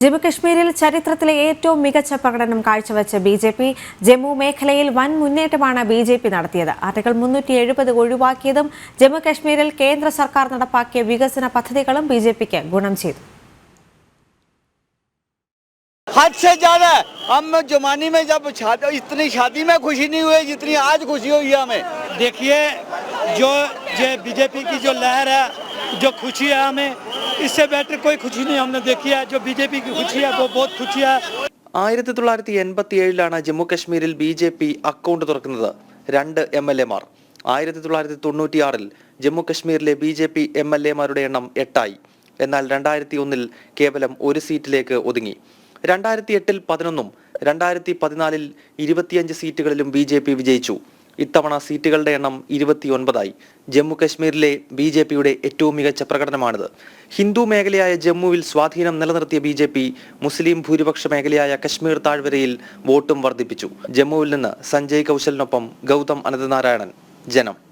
ജമ്മുകശ്മീരിൽ ചരിത്രത്തിലെ ഏറ്റവും മികച്ച പ്രകടനം കാഴ്ചവെച്ച ബി ജെ പി ജമ്മു മേഖലയിൽ വൻ മുന്നേറ്റമാണ് ബി ജെ പി നടത്തിയത് ആർട്ടിക്കിൾ മുന്നൂറ്റി എഴുപത് ഒഴിവാക്കിയതും ജമ്മുകശ്മീരിൽ കേന്ദ്ര സർക്കാർ നടപ്പാക്കിയ വികസന പദ്ധതികളും ബി ജെ പിക്ക് ഗുണം ചെയ്തു हद से ज्यादा है। हम जमाने में जब शादी इतनी शादी में खुशी नहीं हुई जितनी आज खुशी हुई है हमें देखिए जो ये बीजेपी की जो लहर है जो खुशी है हमें इससे बेटर कोई खुशी नहीं हमने देखी है जो बीजेपी की खुशी है वो बहुत खुशी है ആയിരത്തി തൊള്ളായിരത്തി എൺപത്തി ഏഴിലാണ് ജമ്മു കശ്മീരിൽ ബി ജെ പി അക്കൗണ്ട് തുറക്കുന്നത് രണ്ട് എം എൽ എമാർ ആയിരത്തി തൊള്ളായിരത്തി തൊണ്ണൂറ്റിയാറിൽ ജമ്മു കശ്മീരിലെ B J P M L എമാരുടെ എണ്ണം എട്ടായി എന്നാൽ രണ്ടായിരത്തി ഒന്നിൽ കേവലം ഒരു സീറ്റിലേക്ക് ഒതുങ്ങി രണ്ടായിരത്തി എട്ടിൽ പതിനൊന്നും രണ്ടായിരത്തി പതിനാലിൽ ഇരുപത്തിയഞ്ച് സീറ്റുകളിലും ബി ജെ പി വിജയിച്ചു ഇത്തവണ സീറ്റുകളുടെ എണ്ണം ഇരുപത്തിയൊൻപതായി. ജമ്മു കശ്മീരിലെ ബി ജെ പിയുടെ ഏറ്റവും മികച്ച പ്രകടനമാണിത്. ഹിന്ദു മേഖലയായ ജമ്മുവിൽ സ്വാധീനം നിലനിർത്തിയ ബി ജെ പി മുസ്ലിം ഭൂരിപക്ഷ മേഖലയായ കശ്മീർ താഴ്വരയിൽ വോട്ടും വർദ്ധിപ്പിച്ചു. ജമ്മുവിൽ നിന്ന് സഞ്ജയ് കൗശലിനൊപ്പം ഗൗതം അനന്തനാരായണൻ. ജനം.